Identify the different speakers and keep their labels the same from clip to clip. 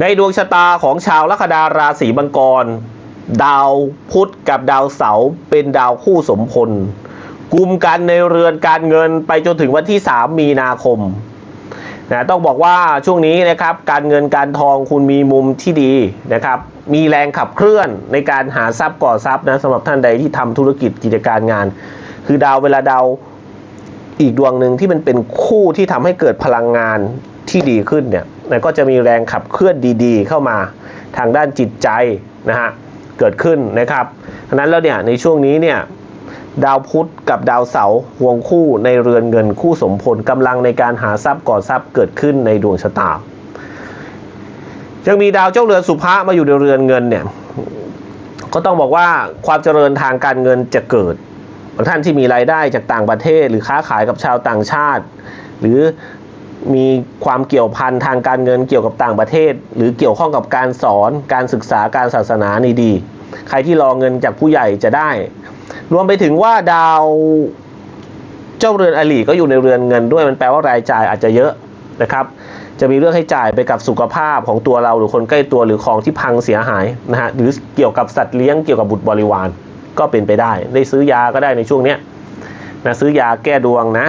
Speaker 1: ในดวงชะตาของชาวลัคนาราศีมังกร ดาวพุธกับดาวเสาร์เป็นดาวคู่สมพลกลุ่มกันในเรือนการเงินไปจนถึงวันที่ 3 มีนาคมนะต้องบอกว่าช่วงนี้นะครับการเงินการทองคุณมีมุมที่ดีนะครับ มีแรงขับเคลื่อนในการหาทรัพย์ก่อทรัพย์นะสำหรับท่านใดที่ทำธุรกิจกิจการงาน คือดาวเวลาดาวอีกดวงหนึ่งที่มันเป็นคู่ที่ทำให้เกิดพลังงานที่ดีขึ้นเนี่ย นะก็จะมีแรงขับเคลื่อนดีๆ เข้ามาทางด้านจิตใจนะฮะเกิดขึ้นนะครับฉะนั้นแล้วเนี่ยในช่วงนี้เนี่ยดาวพุธกับดาวเสาร์ห่วงคู่ในเรือนเงินคู่สมพลกำลังในการหาทรัพย์ก่อทรัพย์เกิดขึ้นในดวงชะตายังมีดาวเจ้าเรือนสุภะมาอยู่ในเรือนเงินเนี่ยก็ต้องบอกว่าความเจริญทางการเงินจะเกิดบางท่านที่มีรายได้จากต่างประเทศ หรือค้าขายกับชาวต่างชาติ หรือ มีความเกี่ยวพันทางการเงินเกี่ยวกับต่างประเทศ หรือเกี่ยวข้องกับการสอนการศึกษาการศาสนานี่ดี ใครที่รอเงินจากผู้ใหญ่จะได้ รวมไปถึงว่าดาวเจ้าเรือนอลีก็อยู่ในเรือนเงินด้วยมันแปลว่ารายจ่ายอาจจะเยอะนะครับจะมีเรื่องให้จ่ายไปกับสุขภาพของตัวเราหรือคนใกล้ตัวหรือของที่พังเสียหายนะฮะหรือเกี่ยวกับสัตว์เลี้ยงเกี่ยวกับบุตรบริวาร ก็เป็นไปได้ ได้ซื้อยาก็ได้ในช่วงเนี้ยนะซื้อยาแก้ดวงนะ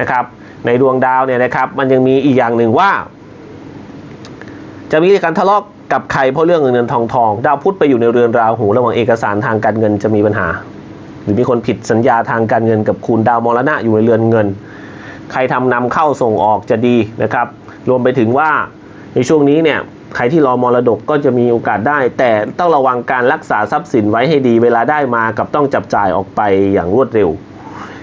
Speaker 1: นะครับ ในดวงดาวเนี่ยนะครับ มันยังมีอีกอย่างหนึ่งว่า จะมีการทะเลาะกับใครเพราะเรื่องเงินเงินทองทองดาวพุธไปอยู่ในเรือนราหูระหว่างเอกสารทางการเงินจะมีปัญหา หรือมีคนผิดสัญญาทางการเงินกับคุณดาวมรณะอยู่ในเรือนเงิน ใครทำนำเข้าส่งออกจะดีนะครับ รวมไปถึงว่าในช่วงนี้เนี่ยใครที่รอมรดกก็จะมีโอกาสได้ แต่ต้องระวังการรักษาทรัพย์สินไว้ให้ดีเวลาได้มากับต้องจับจ่ายออกไปอย่างรวดเร็ว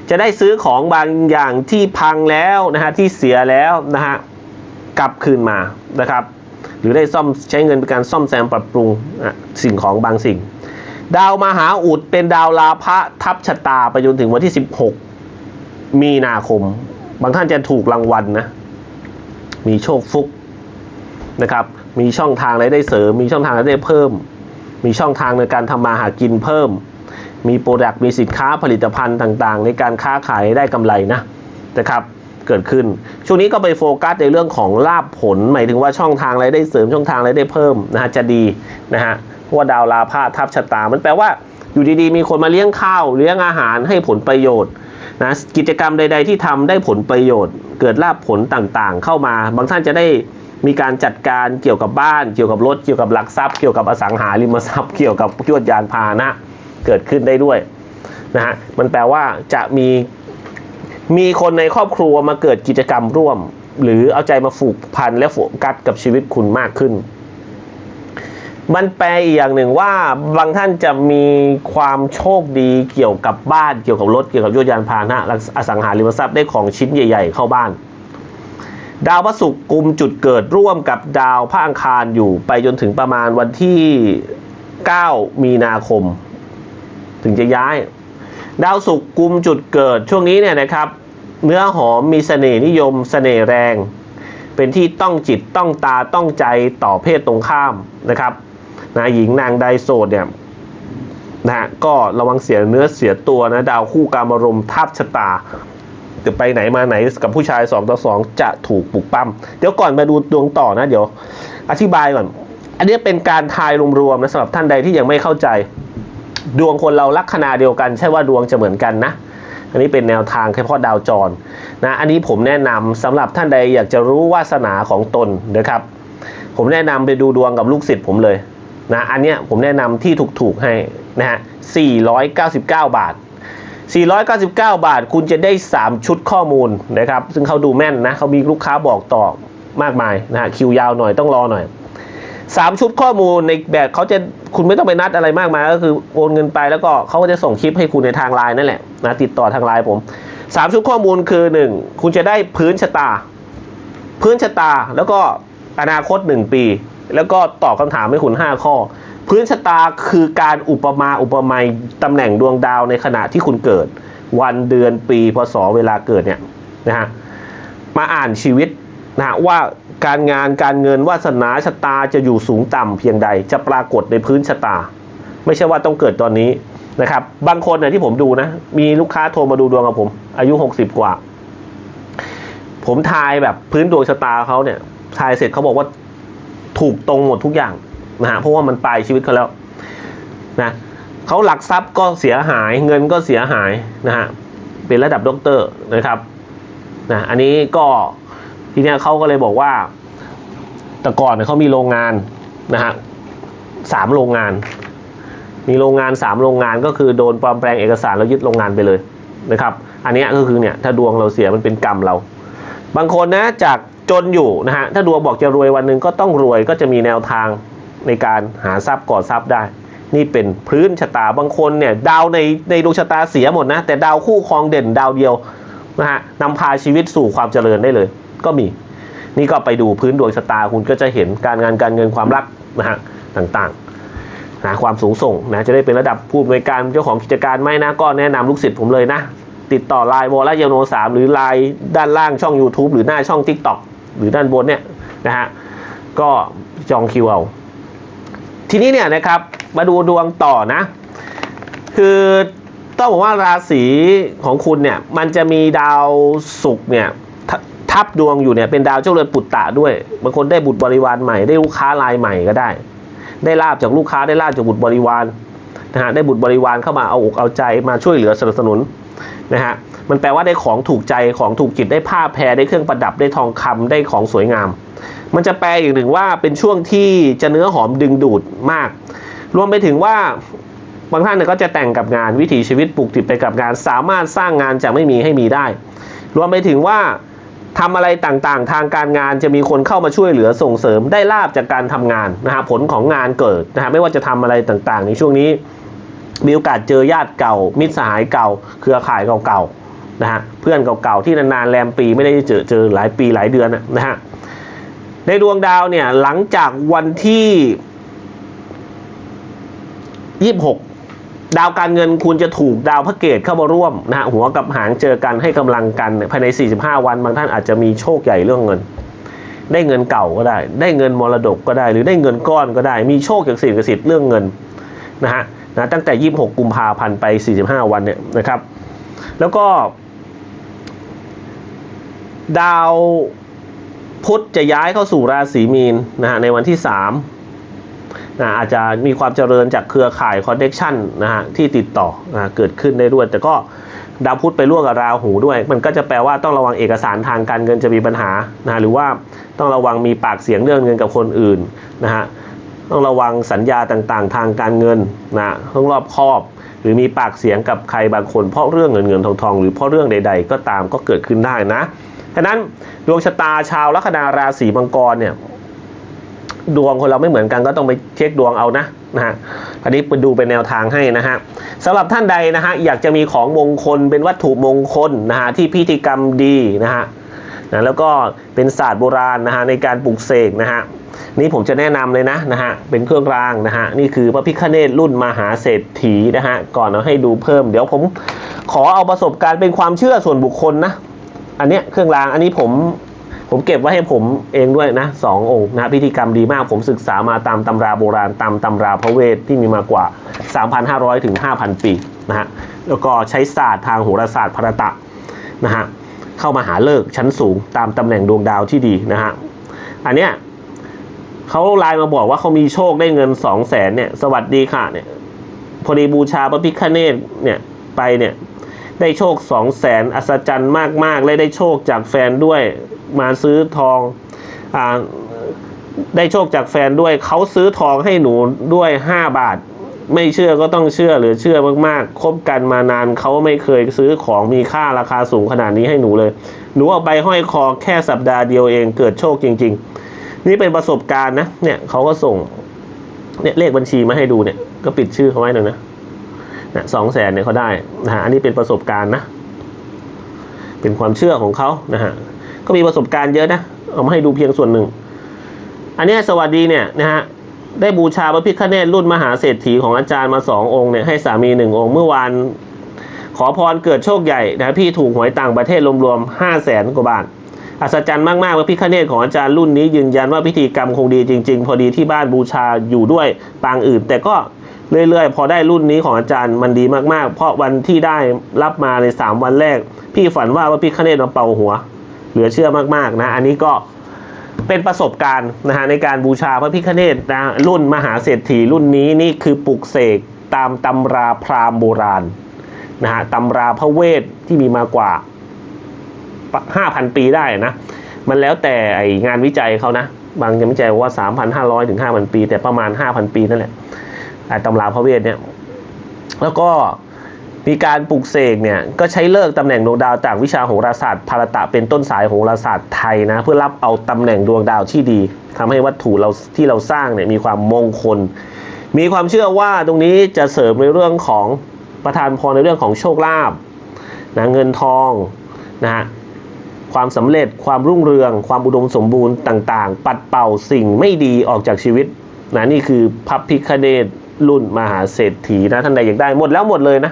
Speaker 1: จะได้ซื้อของบางอย่างที่พังแล้วนะฮะที่เสียแล้วนะฮะกลับคืนมานะครับ หรือได้ซ่อมใช้เงินเป็นการซ่อมแซมปรับปรุงสิ่งของบางสิ่ง ดาวมหาอุดเป็นดาวลาภะทับชะตาไปจนถึงวันที่ 16 มีนาคม บางท่านจะถูกรางวัลนะมีโชคฟุกนะครับมีช่องทางรายได้เสริม มีช่องทางรายได้เพิ่ม มีช่องทางในการทำมาหากินเพิ่ม มีโปรดักต์มีสินค้าผลิตภัณฑ์ต่างๆ ในการค้าขายได้กำไรนะนะครับเกิดขึ้น ช่วงนี้ก็ไปโฟกัสในเรื่องของลาบผล หมายถึงว่าช่องทางรายได้เสริมช่องทางรายได้เพิ่มนะฮะจะดีนะฮะเพราะว่าดาวลาภาทับชะตา มันแปลว่าอยู่ดีๆ มีคนมาเลี้ยงข้าว เลี้ยงอาหารให้ผลประโยชน์นะกิจกรรมใด ๆ ที่ทำได้ผลประโยชน์ เกิดลาบผลต่างๆ เข้ามา บางท่านจะได้มีการจัดการเกี่ยวกับบ้าน เกี่ยวกับรถ เกี่ยวกับหลักทรัพย์ เกี่ยวกับอสังหาริมทรัพย์ เกี่ยวกับยวดยานพาหนะ เกิดขึ้นได้ด้วยนะฮะมันแปลว่าจะมีมีคนในครอบครัวมาเกิดกิจกรรมร่วม หรือเอาใจมาผูกพันและโฟกัสกับชีวิตคุณมากขึ้น มันแปลอีกอย่างหนึ่งว่าบางท่านจะมีความโชคดีเกี่ยวกับบ้านเกี่ยวกับรถเกี่ยวกับยวดยานพาหนะและอสังหาริมทรัพย์ได้ของชิ้นใหญ่ ๆ เข้าบ้าน ดาวพระศุกร์กุมจุดเกิดร่วมกับดาวพระอังคารอยู่ไปจนถึงประมาณวันที่ 9 มีนาคม ถึงจะย้าย ดาวศุกร์กุมจุดเกิดช่วงนี้เนี่ยนะครับ เนื้อหอมมีเสน่ห์นิยมเสน่ห์แรง เป็นที่ต้องจิตต้องตาต้องใจต่อเพศตรงข้ามนะครับนะหญิงนางใดโสดเนี่ยนะฮะก็ระวังเสียเนื้อเสียตัวนะดาวคู่การอารมทับชะตาจะไปไหนมาไหนกับผู้ชาย 2 ต่อ 2 จะถูกปลุกปั้มเดี๋ยวก่อนมาดูดวงต่อนะเดี๋ยว อธิบายก่อน อันนี้เป็นการทายรวมๆนะสำหรับท่านใดที่ยังไม่เข้าใจ ดวงคนเราลัคนาเดียวกัน ใช่ว่าดวงจะเหมือนกันนะ อันนี้เป็นแนวทางเฉพาะดาวจรนะอันนี้ผมแนะนำสำหรับท่านใดอยากจะรู้วาสนาของตนนะครับ ผมแนะนำไปดูดวงกับลูกศิษย์ผมเลยนะอันเนี้ยผมแนะนำที่ถูกๆให้นะฮะ499 บาท 499 บาทคุณจะได้ 3 ชุดข้อมูลนะครับ ซึ่งเขาดูแม่นนะเขามีลูกค้าบอกต่อมากมายนะฮะคิวยาวหน่อยต้องรอหน่อย สามชุดข้อมูลในแบบเขาจะคุณไม่ต้องไปนัดอะไรมากมายก็คือโอนเงินไปแล้วก็เขาก็จะส่งคลิปให้คุณในทางไลน์นั่นแหละนะติดต่อทางไลน์ผมสามชุดข้อมูลคือหนึ่งคุณจะได้พื้นชะตา พื้นชะตาแล้วก็อนาคตหนึ่งปี แล้วก็ตอบคำถามให้คุณห้าข้อ พื้นชะตาคือการอุปมาอุปไมยตำแหน่งดวงดาวในขณะที่คุณเกิด วันเดือนปีพศเวลาเกิดเนี่ยนะฮะมาอ่านชีวิตนะฮะว่า การงานการเงินวาสนาชะตาจะอยู่สูงต่ำเพียงใด จะปรากฏในพื้นชะตา ไม่ใช่ว่าต้องเกิดตอนนี้นะครับ บางคนเนี่ยที่ผมดูนะ มีลูกค้าโทรมาดูดวงกับผม อายุ 60 กว่า ผมทายแบบพื้นดวงชะตาเขาเนี่ยทายเสร็จเขาบอกว่าถูกตรงหมดทุกอย่างนะฮะเพราะว่ามันปลายชีวิตเขาแล้วนะเขาหลักทรัพย์ก็เสียหายเงินก็เสียหายนะฮะเป็นระดับด็อกเตอร์นะครับนะอันนี้ก็ ทีเนี้ยเขาก็เลยบอกว่า แต่ก่อนเนี่ยเขามีโรงงานนะฮะสามโรงงาน มีโรงงานสามโรงงานก็คือโดนปลอมแปลงเอกสารแล้วยึดโรงงานไปเลยนะครับ อันนี้ก็คือเนี่ยถ้าดวงเราเสียมันเป็นกรรมเรา บางคนนะจากจนอยู่นะฮะถ้าดวงบอกจะรวยวันหนึ่งก็ต้องรวยก็จะมีแนวทางในการหาทรัพย์ก่อทรัพย์ได้ นี่เป็นพื้นชะตาบางคนเนี่ยดาวในในดวงชะตาเสียหมดนะแต่ดาวคู่ครองเด่นดาวเดียวนะฮะนำพาชีวิตสู่ความเจริญได้เลย ก็มี นี่ก็ไปดูพื้นดวงชะตาคุณก็จะเห็นการงานการเงินความรักนะฮะต่างๆนะความสูงส่งนะจะได้เป็นระดับผู้อำนวยการเจ้าของกิจการไหมนะก็แนะนำลูกศิษย์ผมเลยนะ ติดต่อไลน์วอลและเยโนสามหรือไลน์ด้านล่างช่อง YouTube หรือหน้าช่อง TikTok หรือด้านบนเนี่ยนะฮะก็จองคิวเอาทีนี้เนี่ยนะครับมาดูดวงต่อนะ คือต้องบอกว่าราศีของคุณเนี่ยมันจะมีดาวศุกร์เนี่ย ทับดวงอยู่เนี่ยเป็นดาวเจ้าเรือนปุตตะด้วยบางคนได้บุตรบริวารใหม่ได้ลูกค้ารายใหม่ก็ได้ ได้ลาบจากลูกค้าได้ลาบจากบุตรบริวารนะฮะได้บุตรบริวารเข้ามาเอาอกเอาใจมาช่วยเหลือสนับสนุนนะฮะมันแปลว่าได้ของถูกใจของถูกจิตได้ผ้าแพรได้เครื่องประดับได้ทองคำได้ของสวยงาม มันจะแปลอีกหนึ่งว่าเป็นช่วงที่จะเนื้อหอมดึงดูดมาก รวมไปถึงว่าบางท่านเนี่ยก็จะแต่งกับงานวิถีชีวิตปลูกติดไปกับงาน สามารถสร้างงานจากไม่มีให้มีได้ รวมไปถึงว่า ทำอะไรต่างๆ ทางการงานจะมีคนเข้ามาช่วยเหลือส่งเสริมได้ลาบจากการทำงานนะฮะผลของงานเกิดนะฮะไม่ว่าจะทำอะไรต่างๆ ในช่วงนี้ มีโอกาสเจอญาติเก่า มิตรสหายเก่า เครือข่ายเก่าๆนะฮะเพื่อนเก่าๆที่นานๆแรมปีไม่ได้เจอเจอหลายปีหลายเดือนนะฮะในดวงดาวเนี่ยหลังจากวันที่ยี่หก ดาวการเงินคุณจะถูกดาวพระเกตเข้ามาร่วมนะฮะหัวกับหางเจอกันให้กำลังกันภายใน 45 วันบางท่านอาจจะมีโชคใหญ่เรื่องเงิน ได้เงินเก่าก็ได้ ได้เงินมรดกก็ได้ หรือได้เงินก้อนก็ได้ มีโชคจากสิ่งศักสิทธิ์เรื่องเงินนะฮะนะตั้งแต่ 26 กุมภาพันธ์ไป 45 วันเนี่ยนะครับ แล้วก็ ดาวพุธจะย้ายเข้าสู่ราศีมีนนะฮะในวันที่ 3 นะอาจจะมีความเจริญจากเครือข่ายคอนเน c ชันนะฮะที่ติดต่อนะเกิดขึ้นได้ด้วย แต่ก็ดาวพุธไปร่วมกับราหูด้วย มันก็จะแปลว่าต้องระวังเอกสารทางการเงินจะมีปัญหานะะหรือว่าต้องระวังมีปากเสียงเรื่องเงินกับคนอื่นนะฮะต้องระวังสัญญาต่างๆ ทางการเงินนะต้องรอบคอบหรือมีปากเสียงกับใครบางคน เพราะเรื่องเงินเงินทองทองหรือเพราะเรื่องใด ๆ ก็ตามก็เกิดขึ้นได้นะฉะนั้นดวงชะตาชาวลัคนาราศีมังกรเนี่ย ดวงคนเราไม่เหมือนกันก็ต้องไปเช็คดวงเอานะนะฮะอันนี้ไปดูเป็นแนวทางให้นะฮะสำหรับท่านใดนะฮะอยากจะมีของมงคลเป็นวัตถุมงคลนะฮะที่พิธีกรรมดีนะฮะนะแล้วก็เป็นศาสตร์โบราณนะฮะในการปลูกเสกนะฮะนี่ผมจะแนะนำเลยนะนะฮะเป็นเครื่องรางนะฮะนี่คือพระพิฆเนศรุ่นมหาเศรษฐีนะฮะก่อนเอาให้ดูเพิ่มเดี๋ยวผมขอเอาประสบการณ์เป็นความเชื่อส่วนบุคคลนะอันเนี้ยเครื่องรางอันนี้ผม ผมเก็บไว้ให้ผมเองด้วยนะสององค์นะพิธีกรรมดีมาก ผมศึกษามาตามตำราโบราณตามตำราพระเวทที่มีมากว่า 3,500 ถึง 5,000 ปีนะฮะแล้วก็ใช้ศาสตร์ทางโหราศาสตร์พระตะนะฮะเข้ามาหาเลิกชั้นสูงตามตำแหน่งดวงดาวที่ดีนะฮะอันเนี้ยเขาไลน์มาบอกว่าเขามีโชคได้เงิน2 0 0แสนเนี่ยสวัสดีค่ะเนี่ยพอดีบูชาพระพิฆเนศเนี่ยไปเนี่ยได้โชคสองแสนอัศจรรย์มากๆ และได้โชคจากแฟนด้วย มาซื้อทองอ่าได้โชคจากแฟนด้วยเขาซื้อทองให้หนูด้วยห้าบาท ไม่เชื่อก็ต้องเชื่อหรือเชื่อมากๆคบกันมานานเขาไม่เคยซื้อของมีค่าราคาสูงขนาดนี้ให้หนูเลย หนูเอาไปห้อยคอแค่สัปดาห์เดียวเองเกิดโชคจริง ๆ นี่เป็นประสบการณ์นะเนี่ยเขาก็ส่งเนี่ยเลขบัญชีมาให้ดูเนี่ยก็ปิดชื่อเขาไว้หน่อยนะนะสองแสนเนี่ยเขาได้นะฮะอันนี้เป็นประสบการณ์นะ เป็นความเชื่อของเขานะฮะ ก็มีประสบการณ์เยอะนะ เอามาให้ดูเพียงส่วนหนึ่ง อันนี้สวัสดีเนี่ยนะฮะได้บูชาพระพิฆเนศรุ่นมหาเศรษฐีของอาจารย์มาสององค์เนี่ยให้สามีหนึ่งองค์เมื่อวานขอพรเกิดโชคใหญ่นะพี่ถูกหวยต่างประเทศรวมๆห้าแสนกว่าบาทอัศจรรย์มากๆว่าพิฆเนศของอาจารย์รุ่นนี้ยืนยันว่าพิธีกรรมคงดีจริง ๆ พอดีที่บ้านบูชาอยู่ด้วยปางอื่น แต่ก็เรื่อยๆ พอได้รุ่นนี้ของอาจารย์มันดีมากๆ เพราะวันที่ได้รับมาในสามวันแรก พี่ฝันว่าว่าพิฆเนศมาเป่าหัว เหลือเชื่อมากๆนะอันนี้ก็เป็นประสบการณ์นะฮะในการบูชาพระพิฆเนศนะรุ่นมหาเศรษฐีรุ่นนี้นี่คือปลุกเสกตามตำราพราหมณ์โบราณนะฮะตำราพระเวทที่มีมากว่า 5,000 ปีได้นะ มันแล้วแต่ไองานวิจัยเขานะ บางงานวิจัยว่า 3,500 ถึง 5,000 ปี แต่ประมาณ 5,000 ปีนั่นแหละตำราพระเวทเนี่ย แล้วก็ มีการปลุกเสกเนี่ยก็ใช้เลิกตำแหน่งดวงดาวจากวิชาโหราศาสตร์ภารตะเป็นต้นสายโหราศาสตร์ไทยนะเพื่อรับเอาตำแหน่งดวงดาวที่ดีทำให้วัตถุเราที่เราสร้างเนี่ยมีความมงคล มีความเชื่อว่าตรงนี้จะเสริมในเรื่องของประทานพรในเรื่องของโชคลาภนะเงินทองนะฮะความสำเร็จความรุ่งเรือง ความอุดมสมบูรณ์ต่างๆ ปัดเป่าสิ่งไม่ดีออกจากชีวิตนะนี่คือพระพิคเนตรุ่นมหาเศรษฐีนะท่านใดอยากได้หมดแล้วหมดเลยนะ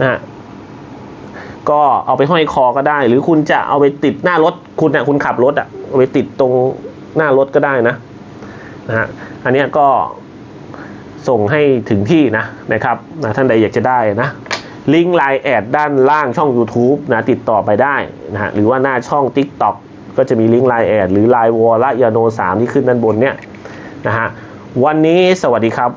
Speaker 1: นะฮะก็เอาไปห้อยคอก็ได้ หรือคุณจะเอาไปติดหน้ารถคุณนะคุณขับรถอะเอาไปติดตรงหน้ารถก็ได้นะนะฮะอันนี้ก็ส่งให้ถึงที่นะนะครับนะท่านใดอยากจะได้นะลิงก์ไลน์แอดด้านล่างช่อง YouTube นะติดต่อไปได้นะฮะหรือว่าหน้าช่อง TikTok ก็จะมีลิงก์ไลน์แอดหรือไลน์วอลละยาโน3ที่ขึ้นด้านบนเนี่ยนะฮะวันนี้สวัสดีครับ